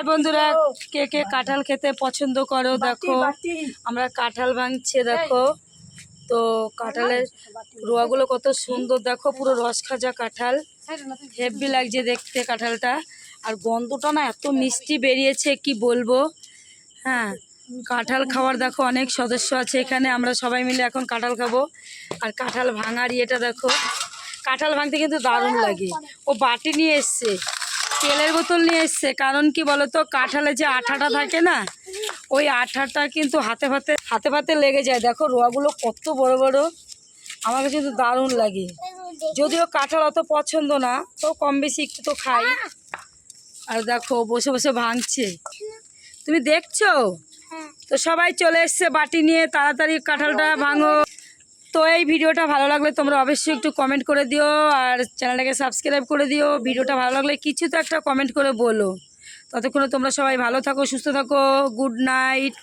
High বন্ধুরা কে কে কাঁঠাল খেতে পছন্দ করো দেখো। আমরা কাঁঠাল ভাঙছে দেখো। তো কাঁঠালের রোয়াগুলো কত সুন্দর দেখো পুরো রস খাজা কাঁঠাল। হেভি লাগছে দেখতে কাঁঠালটা। আর গন্ধটা না এত মিষ্টি বেরিয়েছে কি বলব? হ্যাঁ কাঁঠাল খাওয়ার দেখো অনেক সদস্য আছে এখানে। আমরা সবাই মিলে এখন কাঁঠাল খাব। আর কাঁঠাল ভাঙার ইয়েটা দেখো কাঁঠাল ভাঙতে কিন্তু দারুণ লাগে। ও বাটি নিয়ে এসছে। তেলের বোতল নিয়ে এসছে। কারণ কি বলতো কাঁঠালে যে আঠাটা থাকে না ওই আঠাটা কিন্তু হাতে ফাতে হাতে ফাতে লেগে যায়। দেখো রোয়াগুলো কত বড় বড়। আমার কাছে কিন্তু দারুণ লাগে। যদিও কাঁঠাল অত পছন্দ না তো কম বেশি একটু তো খাই। আর দেখো বসে বসে ভাঙছে। তুমি দেখছ? তো সবাই চলে এসছে বাটি নিয়ে তাড়াতাড়ি কাঁঠালটা ভাঙো। তো এই ভিডিওটা ভালো লাগলে তোমরা অবশ্যই একটু কমেন্ট করে দিও, আর চ্যানেলটাকে সাবস্ক্রাইব করে দিও। ভিডিওটা ভালো লাগলে কিছু তো একটা কমেন্ট করে বলো। ততক্ষণে তোমরা সবাই ভালো থাকো, সুস্থ থাকো গুড নাইট